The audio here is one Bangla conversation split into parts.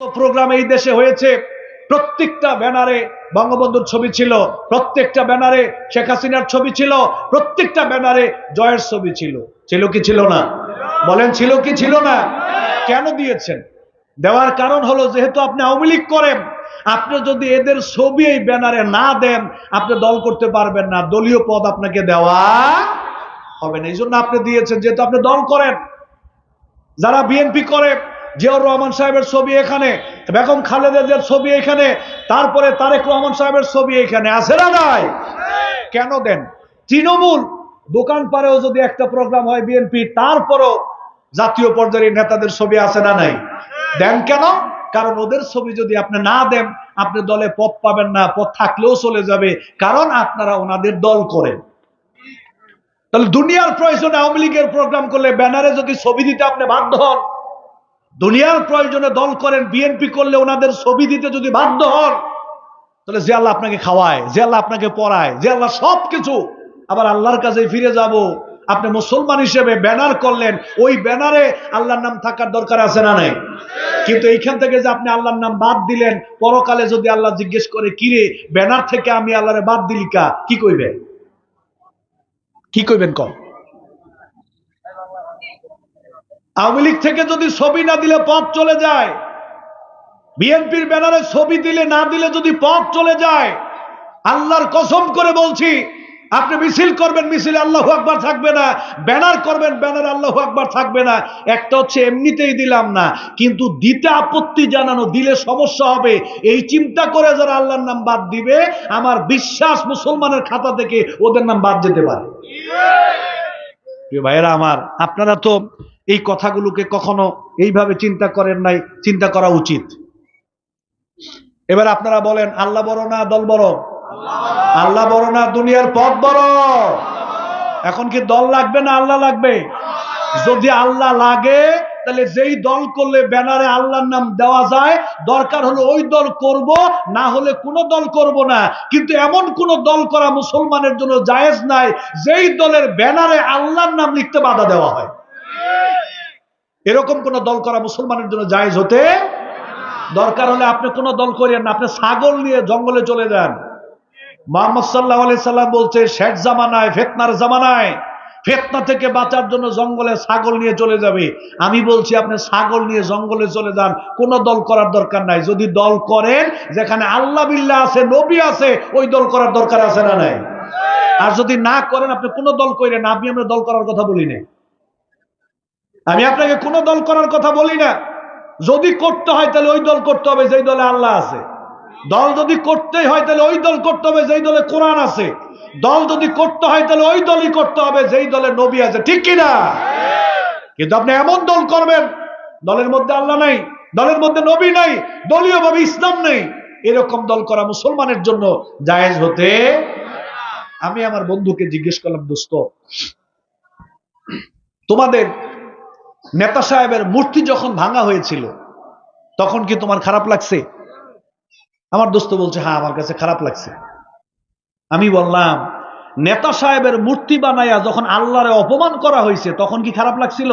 প্রোগ্রাম এই দেশে হয়েছে। প্রত্যেকটা ব্যানারে বঙ্গবন্ধুর ছবি ছিল, প্রত্যেকটা ব্যানারে শেখ হাসিনার ছবি ছিল, প্রত্যেকটা ব্যানারে জয়ের ছবি ছিল। ছিল কি ছিল না? বলেন ছিল কি ছিল না? কেন দিয়েছেন? দেওয়ার কারণ হলো যেহেতু আপনি আওয়ামী লীগ করেন, আপনি যদি এদের ছবি এই ব্যানারে না দেন, আপনি দল করতে পারবেন না। দলীয় পদ আপনাকে দেওয়া হবে না। এই জন্য আপনি দিয়েছেন, যেহেতু আপনি দল করেন। যারা বিএনপি করে জিয়াউর রহমান সাহেবের ছবি এখানে, বেগম খালেদাদের ছবি এখানে, তারপরে তারেক রহমান সাহেবের ছবি এখানে, আছে না নাই? কেন দেন? তৃণমূল দোকান পারেও যদি একটা প্রোগ্রাম হয় বিএনপি, তারপরও জাতীয় পর্যায়ের নেতাদের ছবি আছে না নাই? দেন কেন? কারণ ওদের ছবি যদি আপনি না দেন, আপনি দলে পথ পাবেন না, পথ থাকলেও চলে যাবে, কারণ আপনারা ওনাদের দল করেন। তাহলে দুনিয়ার প্রয়োজনে আওয়ামী লীগের প্রোগ্রাম করলে ব্যানারে যদি ছবি দিতে আপনি বাধ্য হন দুনিয়ার প্রয়োজনে দল করেন বিএনপি করলে ওনাদের ছবি দিতে যদি বাধ্য হন, তাহলে যে আল্লাহ আপনাকে খাওয়ায়, যে আল্লাহ আপনাকে পড়ায়, যে আল্লাহ সব কিছু আবার আল্লাহর কাছে ফিরে যাব। আপনি মুসলমান হিসেবে ব্যানার করলেন, ওই ব্যানারে আল্লাহর নাম থাকার দরকার আছে না নাই? কিন্তু এইখান থেকে যে আপনি আল্লাহর নাম বাদ দিলেন, পরকালে যদি আল্লাহ জিজ্ঞেস করে, কিরে, ব্যানার থেকে আমি আল্লাহরে বাদ দিলি কা? কি কইবেন? কি কইবেন কম আওয়ামী লীগ থেকে যদি ছবি না দিলে পথ চলে যায় বিএনপির ব্যানারে ছবি দিলে না দিলে যদি পথ চলে যায় আল্লাহর কসম করে বলছি আপনি মিছিল করবেন মিছিলে আল্লাহ আকবার থাকবে না ব্যানার করবেন ব্যানার আল্লাহ আকবার থাকবে না একটা হচ্ছে এমনিতেই দিলাম না কিন্তু দিতে আপত্তি জানানো দিলে সমস্যা হবে এই চিন্তা করে যারা আল্লাহর নাম বাদ দিবে আমার বিশ্বাস মুসলমানের খাতা থেকে ওদের নাম বাদ যেতে পারে। ভাইয়েরা আমার আপনারা তো এই কথাগুলোকে কখনো এইভাবে চিন্তা করেন নাই, চিন্তা করা উচিত। এবার আপনারা বলেন, আল্লাহ বড় না দল বড়? আল্লাহ বড় না দুনিয়ার পথ বড়? এখন কি দল লাগবে না আল্লাহ লাগবে? যদি আল্লাহ লাগে, তাহলে যেই দল করলে ব্যানারে আল্লাহর নাম দেওয়া যায়, দরকার হলো ওই দল করব, না হলে কোনো দল করব না। কিন্তু এমন কোন দল করা মুসলমানের জন্য জায়েজ নাই, যেই দলের ব্যানারে আল্লাহর নাম লিখতে বাধা দেওয়া হয়। এরকম কোন দল করা মুসলমানের জন্য জায়েজ হতে দরকার হলে আপনি কোন দল করিয়েন না। আপনি ছাগল নিয়ে জঙ্গলে চলে যান। মোহাম্মদ সাল্লাহ আলি সাল্লাম বলছে শেখ জামানায়, ফেতনার জামানায়, ফেতনা থেকে বাঁচার জন্য জঙ্গলে ছাগল নিয়ে চলে যাবে। আমি বলছি, আপনি ছাগল নিয়ে জঙ্গলে চলে যান। কোন দল করার দরকার নাই। যদি দল করেন, যেখানে আল্লাহ বিল্লাহ আছে, নবী আছে, ওই দল করার দরকার আছে না নাই? আর যদি না করেন, আপনি কোন দল করেন না। আমি আমরা দল করার কথা বলি না আমি আপনাকে কোন দল করার কথা বলি না। যদি করতে হয় তাহলে ওই দল করতে হবে, যেই দলে আল্লাহ আছে। দল যদি করতেই হয় তাহলে ওই দল করতে হবে, যেই দলে কোরআন আছে। দল যদি করতে হয় তাহলে ওই দলই করতে হবে, যেই দলে নবী আছে। ঠিক কিনা কিন্তু আপনি এমন দল করবেন, দলের মধ্যে আল্লাহ নাই, দলের মধ্যে নবী নাই দলীয় ভাবে ইসলাম নেই। এরকম দল করা মুসলমানের জন্য জায়েজ হতে আমি আমার বন্ধুকে জিজ্ঞেস করলাম, দোস্ত, তোমাদের নেতা সাহেবের মূর্তি যখন ভাঙা হয়েছিল, তখন কি তোমার খারাপ লাগছে? আমার দোস্ত বলছে হ্যাঁ আমার কাছে খারাপ লাগছে। আমি বললাম, নেতা সাহেবের মূর্তি বানাইয়া যখন আল্লাহরে অপমান করা হয়েছে, তখন কি খারাপ লাগছিল?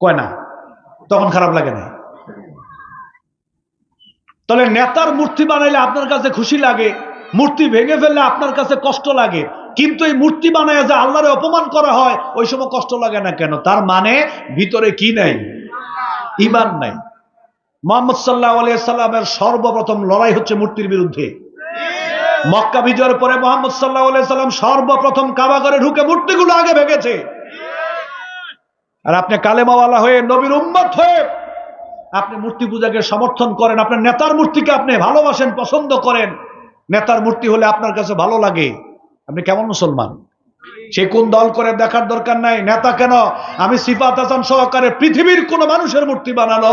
কয়, না, তখন খারাপ লাগে না তাহলে নেতার মূর্তি বানাইলে আপনার কাছে খুশি লাগে, মূর্তি ভেঙে ফেললে আপনার কাছে কষ্ট লাগে। কিন্তু এই মূর্তি বানায় যে আল্লাহরে অপমান করা হয়, ওই সময় কষ্ট লাগে না কেন? তার মানে ভিতরে কি নাই? ইমান নাই। মোহাম্মদ সাল্লাহ সাল্লামের সর্বপ্রথম লড়াই হচ্ছে মূর্তির বিরুদ্ধে। মক্কা বিজয়ের পরে মোহাম্মদ সাল্লাহ সাল্লাম সর্বপ্রথম কাবাগরে ঢুকে মূর্তিগুলো আগে ভেঙেছে। আর আপনি কালেমাওয়ালা হয়ে নবীর উম্মত হয়ে আপনি মূর্তি পূজাকে সমর্থন করেন, আপনার নেতার মূর্তিকে আপনি ভালোবাসেন, পছন্দ করেন। নেতার মূর্তি হলে আপনার কাছে ভালো লাগে। আপনি কেমন মুসলমান? সে কোন দল করে দেখার দরকার নাই? নেতা কেন? আমি সিফাত হাসান সহকারে পৃথিবীর কোন মানুষের মূর্তি বানানো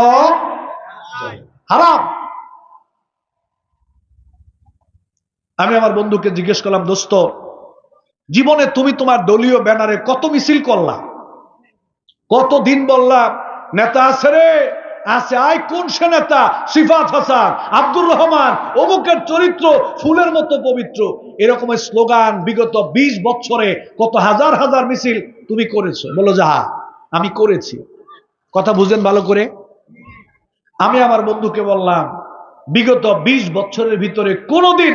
হারাম। আমি আমার বন্ধুকে জিজ্ঞেস করলাম, দোস্ত, জীবনে তুমি তোমার দলীয় ব্যানারে কত মিছিল করলা? কত দিন বললাম নেতা আছে রে? আছে। আয় কোন সে নেতা সিফাত হাসান, আব্দুর রহমান, অমুকের চরিত্র ফুলের মতো পবিত্র। এরকম স্লোগান বিগত ২০ বছরে কত হাজার হাজার মিছিল তুমি করেছ। বলো যাহা আমি করেছি। কথা বুঝেন ভালো করে? আমি আমার বন্ধুকে বললাম, বিগত ২০ বছরের ভিতরে কোনোদিন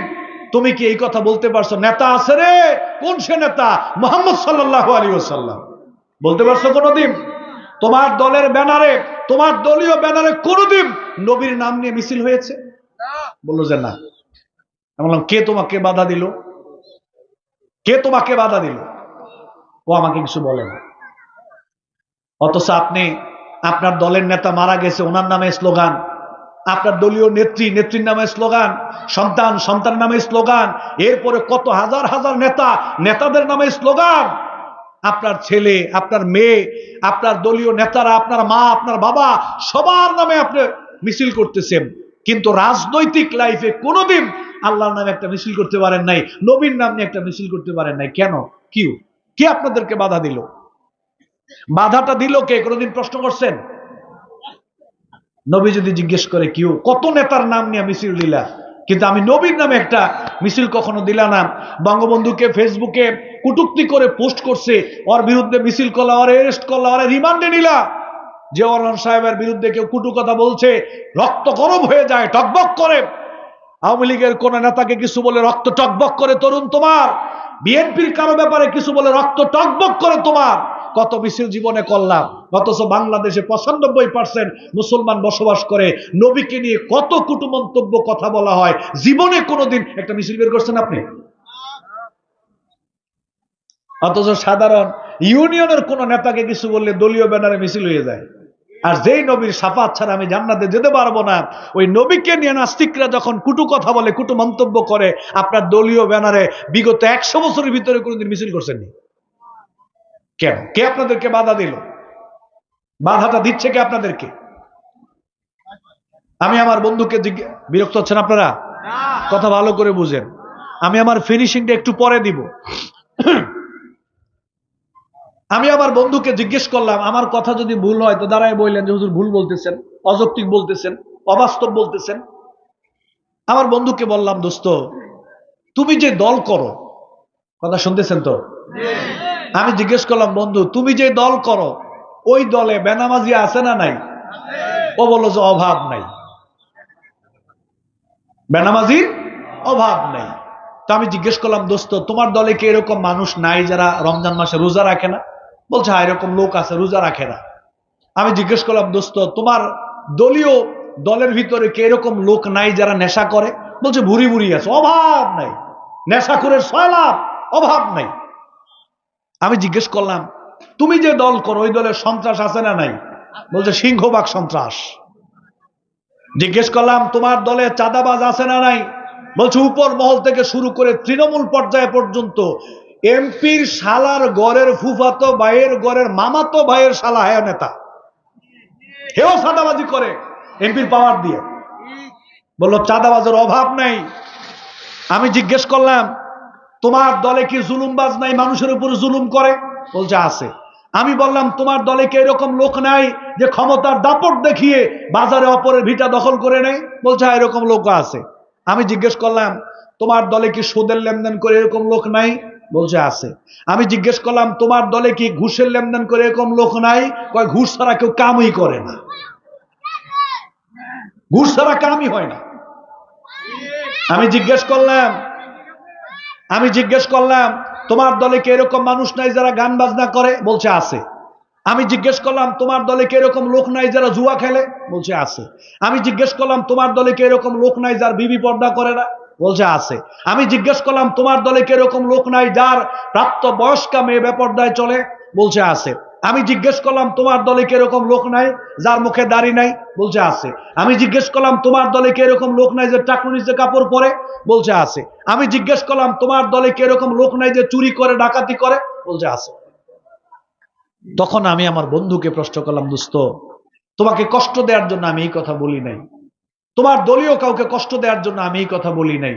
তুমি কি এই কথা বলতে পারছ? নেতা আছে রে? কোন সে নেতা মোহাম্মদ সাল্লাহ আলী ওসাল্লাম বলতে পারছ কোনোদিন? তোমার দলের ব্যানারে তোমার দলীয় ব্যানারে কোনোদিন নবীর নাম নিয়ে মিছিল হয়েছে? বলল যে না। আমি বললাম কে তোমাকে বাধা দিল? কে তোমাকে বাধা দিল? ও আমাকে কিছু বলে না। অথচ আপনি আপনার দলের নেতা মারা গেছে ওনার নামে স্লোগান। আপনার দলীয় নেত্রী নেত্রীর নামে স্লোগান। সন্তান সন্তান নামে স্লোগান। এরপরে কত হাজার হাজার নেতা নেতাদের নামে স্লোগান। আপনার ছেলে, আপনার মেয়ে, আপনার দলীয় নেতারা, আপনার মা, আপনার বাবা, সবার নামে আপনি মিছিল করতেছেন। কিন্তু রাজনৈতিক লাইফে কোনোদিন আল্লাহর নামে একটা মিছিল করতে পারেন নাই, নবীর নাম নিয়ে একটা মিছিল করতে পারেন নাই। কেন? কিউ? কে আপনাদেরকে বাধা দিল? বাধাটা দিল কে? কোনোদিন প্রশ্ন করছেন? নবী যদি জিজ্ঞেস করে, কিউ, কত নেতার নাম নিয়ে মিছিল দিলা? কিন্তু আমি নবীর নামে একটা মিছিল কখনো দিলা না। বঙ্গবন্ধুকে ফেসবুকে কুটুক্তি করে পোস্ট করছে, ওর বিরুদ্ধে মিছিল করলা, ওর অ্যারেস্ট করলা, ওর রিমান্ডে নিলা। যে ওরমান সাহেবের বিরুদ্ধে কেউ কুটু কথা বলছে, রক্ত গরম হয়ে যায়, টকবক করে। আওয়ামী লীগের কোন নেতাকে কিছু বলে রক্ত টকবক করে, তরুণ তোমার। বিএনপির কারও ব্যাপারে কিছু বলে রক্ত টকবক করে তোমার। কত মিছিল জীবনে করলাম, অথচ বাংলাদেশে পঁচানব্বই পার্সেন্ট মুসলমান বসবাস করে। নবীকে নিয়ে কত কুটু মন্তব্য, কথা বলা হয়। জীবনে কোনোদিন একটা মিছিল বের করছেন আপনি? অথচ সাধারণ ইউনিয়নের কোন নেতাকে কিছু বললে দলীয় ব্যানারে মিছিল হয়ে যায়। আর যেই নবীর সাফাত ছাড়া আমি জান্নাতে যেতে পারব না ওই নবীকে নিয়ে নাস্তিকরা যখন কুটু কথা বলে কুটু মন্তব্য করে আপনার দলীয় ব্যানারে বিগত একশো বছরের ভিতরে কোনোদিন মিছিল করছেননি। কেন? কে আপনাদেরকে বাধা দিল? বাধাটা দিচ্ছে কে আপনাদেরকে? আমি আমার বন্ধুকে বিরক্ত হচ্ছেন আপনারা? কথা ভালো করে বুঝেন। আমি আমার ফিনিশিংটা একটু পরে দিব। আমি আমার বন্ধুকে জিজ্ঞেস করলাম আমার কথা যদি ভুল হয় তো দাঁড়ায় বললেন যে হুজুর ভুল বলতেছেন অযৌক্তিক বলতেছেন অবাস্তব বলতেছেন? আমার বন্ধুকে বললাম দোস্ত তুমি যে দল করো কথা শুনতেছেন তো? আমি জিজ্ঞেস করলাম বন্ধু তুমি যে দল করো ওই দলে বেনামাজি আছে না নাই? ও বলল যে অভাব নাই। বেনামাজির অভাব নাই। তো আমি জিজ্ঞেস করলাম দোস্ত তোমার দলে কি এরকম মানুষ নাই যারা রমজান মাসে রোজা রাখে না? বলছে হ্যাঁ এরকম লোক আছে, রোজা রাখে না। আমি জিজ্ঞেস করলাম, দোস্ত, তোমার দলীয় দলের ভিতরে কি এরকম লোক নাই যারা নেশা করে? বলছে, ভুরি ভুরি আছে, অভাব নাই। নেশাখোরের সয়লাভ অভাব নাই। আমি জিজ্ঞেস করলাম, তুমি যে দল করো, ওই দলের সন্ত্রাস আছে না নাই? বলছে সিংহবাগ সন্ত্রাস। জিজ্ঞেস করলাম, তোমার দলে চাঁদাবাজ আছে না নাই? বলছে, উপর মহল থেকে শুরু করে তৃণমূল পর্যায়ে পর্যন্ত এমপির শালার গড়ের ফুফাতো ভাইয়ের গড়ের মামাতো ভাইয়ের শালা হ্যাঁ নেতা। হেও চাঁদাবাজি করে এমপির পাওয়ার দিয়ে। বলল চাঁদাবাজের অভাব নাই। আমি জিজ্ঞেস করলাম তোমার দলে কি জুলুমবাজ নাই মানুষের উপর জুলুম করে? বলছে আছে। আমি বললাম তোমার দলে কি এরকম লোক নাই যে ক্ষমতার দাপট দেখিয়ে বাজারে অপরের ভিটা দখল করে নেয়? বলছে হ্যাঁ, এরকম লোক আছে। আমি জিজ্ঞেস করলাম তোমার দলে কি সুদের লেনদেন করে এরকম লোক নাই? বলছে, আছে। আমি জিজ্ঞেস করলাম, তোমার দলে কি ঘুষের লেনদেন করে এরকম লোক নাই? কয়, ঘুষ ছাড়া কেউ কামই করে না। ঘুষ ছাড়া কামই হয় না। আমি জিজ্ঞেস করলাম, আমি জিজ্ঞেস করলাম, তোমার দলে কি এরকম মানুষ নাই যারা গান বাজনা করে? বলছে, আছে। আমি জিজ্ঞেস করলাম, তোমার দলে কি এরকম লোক নাই যারা জুয়া খেলে? বলছে, আছে। আমি জিজ্ঞেস করলাম, তোমার দলে কি এরকম লোক নাই যার বিবি পর্দা করে না? বলছে, আছে। আমি জিজ্ঞেস করলাম, তোমার দলে কি এরকম লোক নাই যার প্রাপ্ত বয়স্কা মেয়ে বেপর্দায় চলে? বলছে, আছে। আমি জিজ্ঞেস করলাম, তোমার দলে কি এরকম লোক নাই যার মুখে দাড়ি নাই? বলছে, আছে। আমি জিজ্ঞেস করলাম, তোমার দলে কি এরকম লোক নাই যে টাকুর নিচে কাপড় পরে? বলছে, আছে। আমি জিজ্ঞেস করলাম, তোমার দলে কীরকম লোক নাই যে চুরি করে, ডাকাতি করে? বলছে, আছে। তখন আমি আমার বন্ধুকে প্রশ্ন করলাম, দোস্ত, তোমাকে কষ্ট দেওয়ার জন্য আমি এই কথা বলি নাই। তোমার দলীয় কাউকে কষ্ট দেওয়ার জন্য আমি এই কথা বলি নাই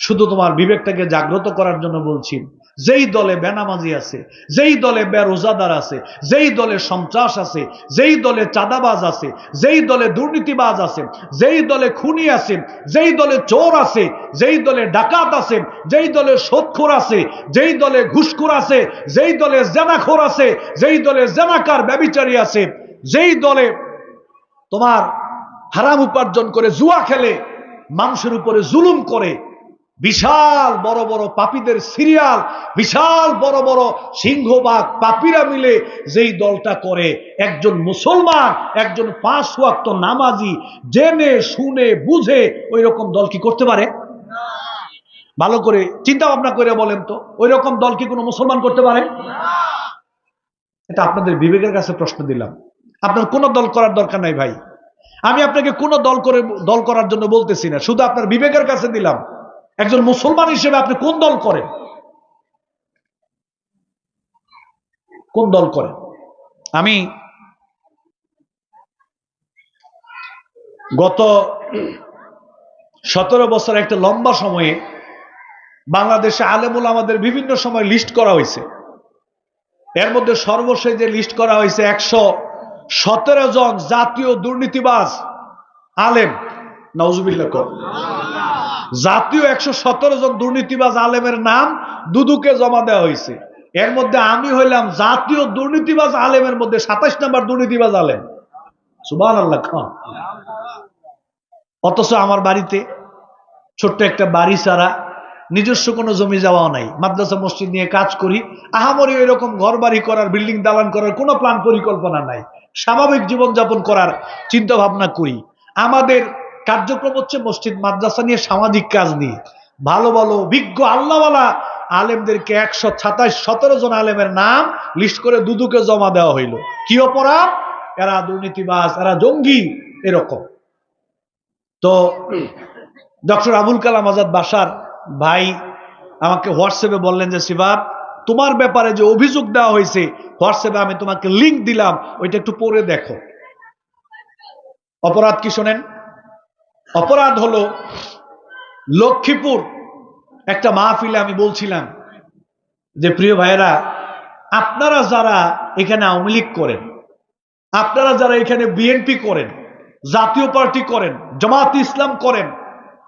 শুধু তোমার বিবেকটাকে জাগ্রত করার জন্য বলছি যেই দলে বেনামাজি আছে যেই দলে বেরোজাদার আছে যেই দলে সন্ত্রাস আছে যেই দলে চাঁদাবাজ আছে যেই দলে দুর্নীতিবাজ আছে যেই দলে খুনি আছে যেই দলে চোর আছে যেই দলে ডাকাত আছে যেই দলে সোদখোর আছে যেই দলে ঘুষখোর আছে যেই দলে জেনাখোর আছে যেই দলে জেনাকার ব্যবিচারী আছে যেই দলে তোমার হারাম উপার্জন করে, জুয়া খেলে, মানুষের উপরে জুলুম করে, বিশাল বড় বড় পাপীদের সিরিয়াল, বিশাল বড় বড় সিংহবাগ পাপীরা মিলে যেই দলটা করে, একজন মুসলমান, একজন পাঁচ ওয়াক্ত নামাজি, জেনে, শুনে, বুঝে ওই রকম দল কি করতে পারে? ভালো করে চিন্তা ভাবনা করে বলেন তো ওই রকম দল কি কোনো মুসলমান করতে পারে? এটা আপনাদের বিবেকের কাছে প্রশ্ন দিলাম। আপনার কোন দল করার দরকার নাই ভাই। আমি আপনাকে কোন দল করে, দল করার জন্য বলতেছি না। শুধু আপনার বিবেকের কাছে দিলাম। একজন মুসলমান হিসেবে আপনি কোন দল করেন? কোন দল করেন? আমি গত সতেরো বছর একটা লম্বা সময়ে বাংলাদেশে আলেমুল আমাদের বিভিন্ন সময় লিস্ট করা হয়েছে। এর মধ্যে সর্বশেষ যে লিস্ট করা হয়েছে একশো সতেরো জন জাতীয় দুর্নীতিবাজ আলেম। নজুবিল্লা জাতীয় একশো সতেরো জন দুর্নীতিবাজ আলেমের নাম দুদুকে জমা দেওয়া হয়েছে। এর মধ্যে আমি হইলাম জাতীয় দুর্নীতিবাজ আলেমের মধ্যে সাতাশ নাম্বার দুর্নীতিবাজ আলেম। সুবাহ আল্লাহ খান। অথচ আমার বাড়িতে ছোট্ট একটা বাড়ি ছাড়া নিজস্ব কোনো জমি যাওয়াও নাই। মাদ্রাসা, মসজিদ নিয়ে কাজ করি। আহামরি এরকম ঘর বাড়ি করার বিল্ডিং দালান করার কোনো প্ল্যান পরিকল্পনা নাই। স্বাভাবিক জীবনযাপন করার চিন্তা ভাবনা করি। আমাদের কার্যক্রম হচ্ছে মসজিদ, মাদ্রাসা নিয়ে সামাজিক কাজ নিয়ে। ভালো ভালো, বিজ্ঞ, আল্লাহওয়ালা আলেমদেরকে একশো সাতাশ সতেরো জন আলেমের নাম লিস্ট করে দুদুকে জমা দেওয়া হইল। কি অপরাধ? এরা দুর্নীতিবাজ, এরা জঙ্গি, এরকম। তো ডক্টর আবুল কালাম আজাদ বাসার ভাই, আমাকে হোয়াটসঅ্যাপে বললেন যে, শিবাব, তোমার ব্যাপারে যে অভিযোগ দেওয়া হয়েছে হোয়াটসঅ্যাপে আমি তোমাকে লিংক দিলাম, ওইটা একটু পড়ে দেখো। অপরাধ কি শোনেন? অপরাধ হলো লক্ষ্মীপুর একটা মাহফিলে আমি বলছিলাম যে, প্রিয় ভাইয়েরা, আপনারা যারা এখানে আওয়ামী লীগ করেন, আপনারা যারা এখানে বিএনপি করেন, জাতীয় পার্টি করেন, জামাত ইসলাম করেন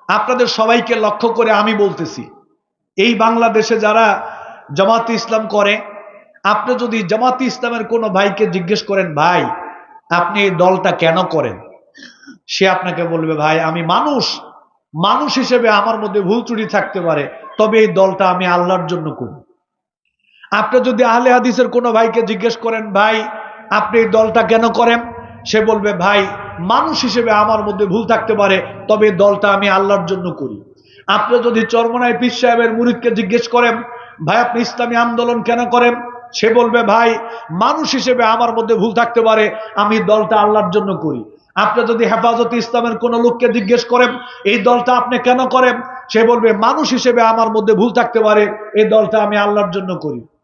আপনাদের সবাইকে লক্ষ্য করে আমি বলতেছি, এই বাংলাদেশে যারা জামাত ইসলাম করে, আপনি যদি জামাত ইসলামের কোনো ভাইকে জিজ্ঞেস করেন, ভাই, আপনি এই দলটা কেন করেন? সে আপনাকে বলবে, ভাই, আমি মানুষ। মানুষ হিসেবে আমার মধ্যে ভুল ত্রুটি থাকতে পারে, তবে এই দলটা আমি আল্লাহর জন্য করি। আপনি যদি আহলে হাদিসের কোনো ভাইকে জিজ্ঞেস করেন, ভাই, আপনি এই দলটা কেন করেন? সে বলবে, ভাই মানুষ হিসেবে আমার মধ্যে ভুল থাকতে পারে, তবে দলটা আমি আল্লাহর জন্য করি। আপনি যদি চরমনায় পীর সাহেবের মুরিদকে জিজ্ঞেস করেন, ভাই, আপনি ইসলামী আন্দোলন কেন করেন? সে বলবে, ভাই, মানুষ হিসেবে আমার মধ্যে ভুল থাকতে পারে, আমি দলটা আল্লাহর জন্য করি। আপনি যদি হেফাজতে ইসলামের কোন লোককে জিজ্ঞেস করেন, এই দলটা আপনি কেন করেন? সে বলবে, মানুষ হিসেবে আমার মধ্যে ভুল থাকতে পারে, এই দলটা আমি আল্লাহর জন্য করি।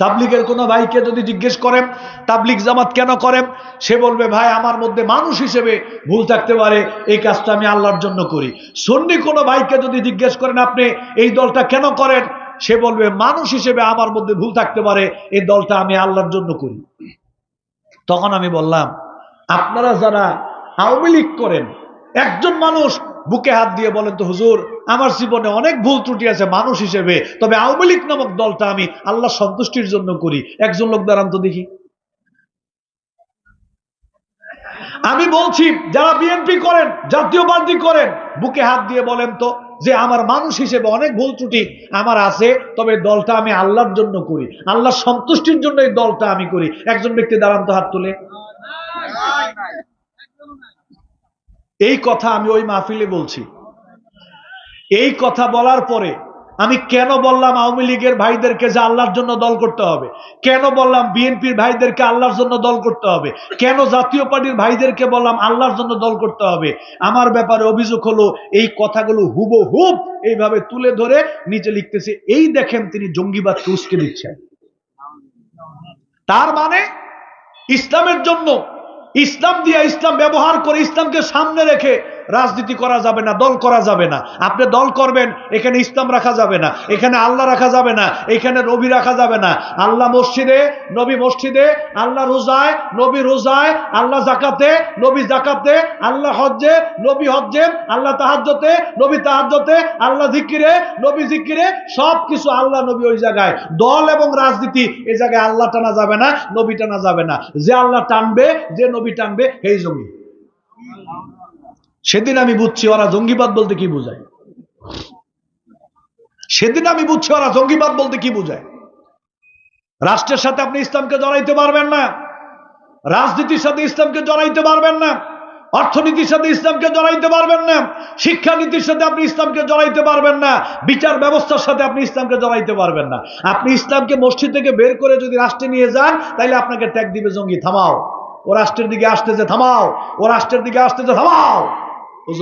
তাবলিগের কোনো ভাইকে যদি জিজ্ঞেস করেন তাবলিগ জামাত কেন করেন সে বলবে, ভাই, আমার মধ্যে মানুষ হিসেবে ভুল থাকতে পারে, এই কাজটা আমি আল্লাহর জন্য করি। সন্নি কোনো ভাইকে যদি জিজ্ঞেস করেন, আপনি এই দলটা কেন করেন? সে বলবে, মানুষ হিসেবে আমার মধ্যে ভুল থাকতে পারে, এই দলটা আমি আল্লাহর জন্য করি। তখন আমি বললাম, আপনারা যারা আওয়ামী লীগ করেন, একজন মানুষ বুকে হাত দিয়ে বলেন তো, হুজুর, আমার জীবনে অনেক ভুল ত্রুটি আছে মানুষ হিসেবে, তবে আওয়ামী লীগ নামক দলটা আমি আল্লাহ সন্তুষ্টির জন্য করি। একজন লোক দাঁড়ান তো দেখি। আমি বলছি, যারা বিএনপি করেন জাতীয়বাদী করেন, বুকে হাত দিয়ে বলেন তো যে আমার মানুষ হিসেবে অনেক ভুল ত্রুটি আমার আছে, তবে দলটা আমি আল্লাহর জন্য করি। আল্লাহ সন্তুষ্টির জন্য এই দলটা আমি করি। একজন ব্যক্তি দাঁড়ান তো হাত তুলে। এই কথা আমি ওই মাহফিলে বলছি। এই কথা বলার পরে আমি কেন বললাম আওয়ামী লীগের ভাইদেরকে যে আল্লাহর জন্য দল করতে হবে? কেন বললাম বিএনপির ভাইদেরকে আল্লাহর জন্য দল করতে হবে? কেন জাতীয় পার্টির ভাইদেরকে বললাম আল্লাহর জন্য দল করতে হবে? আমার ব্যাপারে অভিযোগ হলো, এই কথাগুলো হুবহুব এইভাবে তুলে ধরে নিচে লিখতেছে, এই দেখেন তিনি জঙ্গিবাদকে উস্কে দিচ্ছেন। তার মানে ইসলামের জন্য ইসলাম দিয়ে ইসলাম ব্যবহার করে ইসলামকে সামনে রেখে রাজনীতি করা যাবে না, দল করা যাবে না। আপনি দল করবেন, এখানে ইসলাম রাখা যাবে না, এখানে আল্লাহ রাখা যাবে না, এখানে নবী রাখা যাবে না। আল্লাহ মসজিদে, নবী মসজিদে, আল্লাহ রোজায়, নবী রোজায়, আল্লাহ জাকাতে নবী জাকাতে আল্লাহ হজ্জে, নবী হজ্জে, আল্লাহ তাহাজ্জতে নবী তাহাজ্জতে আল্লাহ জিকিরে, নবী জিকিরে সব কিছু আল্লাহ নবী ওই জায়গায়। দল এবং রাজনীতি এই জায়গায় আল্লাহ টানা যাবে না, নবী টানা যাবে না। যে আল্লাহ টানবে, যে নবী টানবে এই জমি। সেদিন আমি বুঝছি ওরা জঙ্গিবাদ বলতে কি বোঝায়। সেদিন আমি বুঝছি ওরা জঙ্গিবাদ বলতে কি বোঝায়। রাষ্ট্রের সাথে আপনি ইসলামকে জড়াইতে পারবেন না। রাজনীতির সাথে ইসলামকে জড়াইতে পারবেন না। অর্থনীতির সাথে ইসলামকে জড়াইতে পারবেন না। শিক্ষানীতির সাথে আপনি ইসলামকে জড়াইতে পারবেন না। বিচার ব্যবস্থার সাথে আপনি ইসলামকে জড়াইতে পারবেন না। আপনি ইসলামকে মসজিদ থেকে বের করে যদি রাষ্ট্রে নিয়ে যান তাহলে আপনাকে ট্যাগ দিবে জঙ্গি, থামাও। ও রাষ্ট্রের দিকে আসতেছে, থামাও। ও রাষ্ট্রের দিকে আসতেছে, থামাও। ও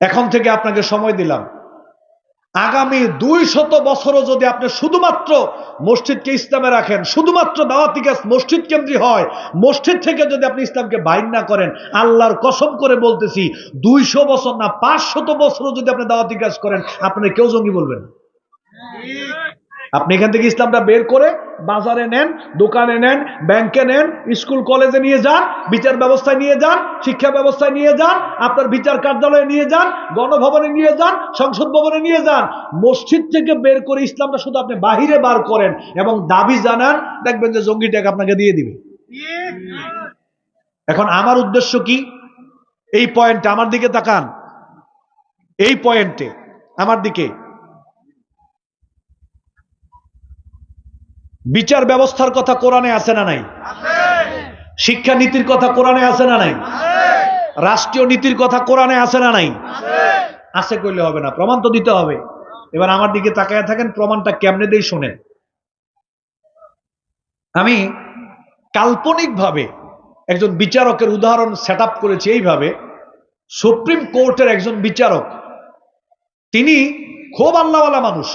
এখন থেকে আপনাকে সময় দিলাম। আগামী দুই শত বছরও যদি আপনি শুধুমাত্র মসজিদকে ইসলামে রাখেন, শুধুমাত্র দাওয়াতি মসজিদ কেন্দ্রী হয়, মসজিদ থেকে যদি আপনি ইসলামকে বাইর না করেন, আল্লাহর কসম করে বলতেছি, দুইশো বছর না, পাঁচশত বছরও যদি আপনি দাওয়াতি কাজ করেন আপনার কেউ জঙ্গি বলবেন না। আপনি এখান থেকে ইসলামটা বের করে বাজারে নেন, দোকানে নেন, ব্যাংকে নেন, স্কুল, কলেজে নিয়ে যান, বিচার ব্যবস্থায় নিয়ে যান, শিক্ষা ব্যবস্থায় নিয়ে যান, আপনার বিচার কার্যালয়ে নিয়ে যান, গণভবনে নিয়ে যান, সংসদ ভবনে নিয়ে যান। মসজিদ থেকে বের করে ইসলামটা শুধু আপনি বাহিরে বার করেন এবং দাবি জানান, দেখবেন যে জঙ্গি ট্যাগ আপনাকে দিয়ে দিবে। এখন আমার উদ্দেশ্য কি? এই পয়েন্টে আমার দিকে তাকান। এই পয়েন্টে, আমার দিকে। বিচার ব্যবস্থার কথা কোরআনে আছে না নাই? শিক্ষা নীতির কথা কোরআনে আছে না নাই? রাষ্ট্রীয় নীতির কথা কোরআনে আছে না নাই? আছে কইলে হবে না, প্রমাণ তো দিতে হবে। এবার আমার দিকে তাকায় থাকেন, প্রমাণটা কেমনে দিয়ে শোনেন। আমি কাল্পনিকভাবে একজন বিচারকের উদাহরণ সেট আপ করেছি এইভাবে। সুপ্রিম কোর্টের একজন বিচারক, তিনি খুব আল্লাহওয়ালা মানুষ।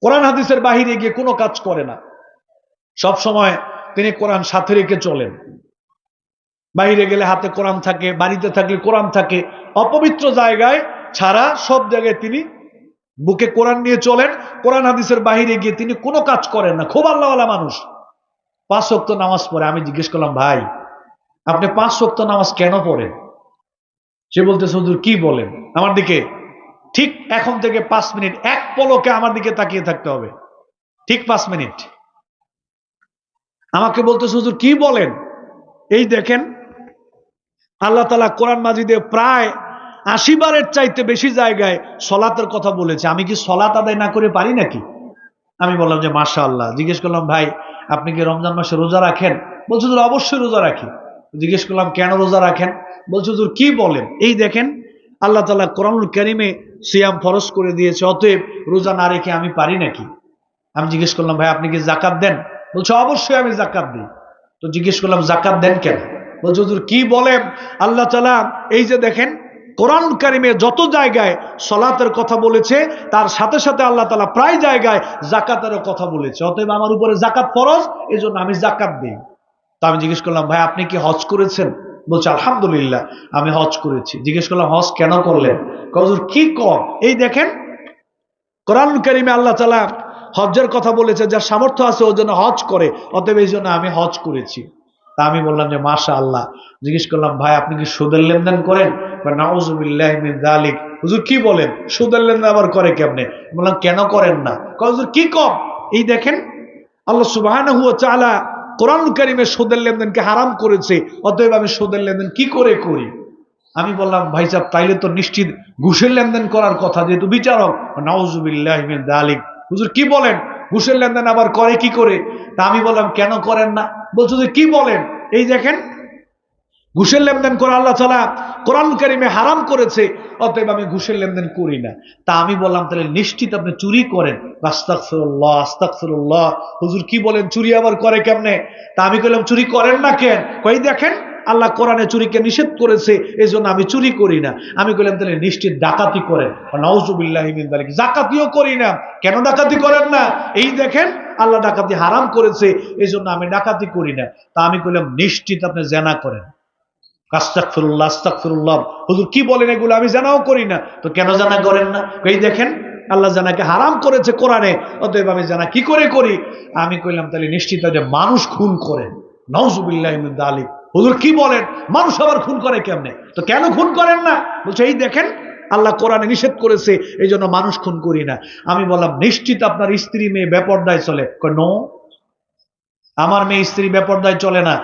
কোরআন হাদিসের বাহিরে গিয়ে কোনো কাজ করে না। সব সময় তিনি কোরআন সাথে রেখে চলেন। বাইরে গেলে হাতে কোরআন থাকে, বাড়িতে থাকলে কোরআন থাকে। অপবিত্র জায়গায় ছাড়া সব জায়গায় তিনি বুকে কোরআন নিয়ে চলেন। কোরআন হাদিসের বাহিরে গিয়ে তিনি কোনো কাজ করেন না। খুব আল্লাহওয়ালা মানুষ। পাঁচ শক্ত নামাজ পড়ে। আমি জিজ্ঞেস করলাম, ভাই, আপনি পাঁচ শক্ত নামাজ কেন পড়েন? সে বলতেছে, হুজুর, কি বলেন? আমার দিকে ঠিক এখন থেকে পাঁচ মিনিট, এক পলকে আমার দিকে তাকিয়ে থাকতে হবে। ঠিক পাঁচ মিনিট। আমাকে বলতে হুজুর, কি বলেন? এই দেখেন, আল্লাহ তালা কোরআন মাজিদে প্রায় আশি বারের চাইতে বেশি জায়গায় সলাতের কথা বলেছে। আমি কি সলাত আদায় না করে পারি নাকি? আমি বললাম যে মাশা আল্লাহ জিজ্ঞেস করলাম, ভাই, আপনি কি রমজান মাসে রোজা রাখেন? বলছে, হুজুর, অবশ্যই রোজা রাখি। জিজ্ঞেস করলাম, কেন রোজা রাখেন? বলছে, হুজুর, কি বলেন? এই দেখেন, আল্লাহ তালা কোরআনুল করিমে সিয়াম ফরজ করে দিয়েছে, অতএব রোজা না রেখে আমি পারি নাকি? আমি জিজ্ঞেস করলাম, ভাই, আপনি কি জাকাত দেন? বলছে, অবশ্যই আমি জাকাত দিই। তো জিজ্ঞেস করলাম জাকাত দেন কেন? বলছে, হুজুর, কি বলেন আল্লাহ তালা এই যে দেখেন, কোরআন কারিমে যত জায়গায় সলাতের কথা বলেছে, তার সাথে সাথে আল্লাহ তালা প্রায় জায়গায় জাকাতেরও কথা বলেছে। অতএব আমার উপরে জাকাত ফরজ এই জন্য আমি জাকাত দিই। তো আমি জিজ্ঞেস করলাম, ভাই, আপনি কি হজ করেছেন? বলছে, আলহামদুলিল্লাহ, আমি হজ করেছি। জিজ্ঞেস করলাম, হজ কেন করলেন? কজুর কি কর? এই দেখেন কোরআন করিমে আল্লাহ তালা হজ্জের কথা বলেছে, যার সামর্থ্য আছে ওর জন্য হজ করে, অতএব এই জন্য আমি হজ করেছি। তা আমি বললাম যে মাশা আল্লাহ জিজ্ঞেস করলাম, ভাই, আপনি কি সুদের লেনদেন করেন? নাউজুবিল্লাহ জালিক হুজুর, কি বলেন? সুদের লেনদেন আবার করে কেমনে? বললাম, কেন করেন না? হুজুর, কি কম এই দেখেন, আল্লাহ সুবাহ কোরআন কারিমে সুদের লেনদেনকে হারাম করেছে, অতএব আমি সুদের লেনদেন কি করে করি? আমি বললাম, ভাই সাহেব, তাইলে তো নিশ্চিত ঘুষের লেনদেন করার কথা, যেহেতু বিচারক। নাউজুবিল্লাহ দালিক। হুজুর, কি বলেন? ঘুষের লেনদেন আবার করে কি করে? তা আমি বললাম, কেন করেন না? বলছো যে কি বলেন? এই দেখেন ঘুষের লেনদেন করে আল্লাহ তালা কোরআন কারিমে হারাম করেছে, অতএব আমি ঘুষের লেনদেন করি না। তা আমি বললাম, তাহলে নিশ্চিত আপনি চুরি করেন। আস্তাকফিরুল্লাহ আস্তাকফিরুল্লাহ হুজুর কি বলেন, চুরি আবার করে কেমনে? তা আমি বললাম চুরি করেন না কেন? কই দেখেন, আল্লাহ কোরআনে চুরিকে নিষেধ করেছে এই জন্য আমি চুরি করি না। আমি বললাম তাহলে নিশ্চিত ডাকাতি করেন। নওজুবিল্লাহিমিন জাকাতিও করি না। কেন ডাকাতি করেন না? এই দেখেন, আল্লাহ ডাকাতি হারাম করেছে এই জন্য আমি ডাকাতি করি না। তা আমি বললাম নিশ্চিত আপনি জেনা করেন। কি বলেন এগুলো? আমি জানাও করি না। তো কেন জানা করেন না? এই দেখেন, আল্লাহ জানাকে হারাম করেছে কোরআনে। অতএব আমি জানা কি করে করি? আমি কইলাম, তাহলে নিশ্চিত যে মানুষ খুন আলী হুজুর, কি বলেন? মানুষ আবার খুন করে কেমনে? তো কেন খুন করেন না? বলছে, এই দেখেন, আল্লাহ কোরআনে নিষেধ করেছে এই জন্য মানুষ খুন করি না। আমি বললাম, নিশ্চিত আপনার স্ত্রী মেয়ে বেপর্দায় চলে। নো আমার মেয়ে স্ত্রী বেপর্দায় চলে না।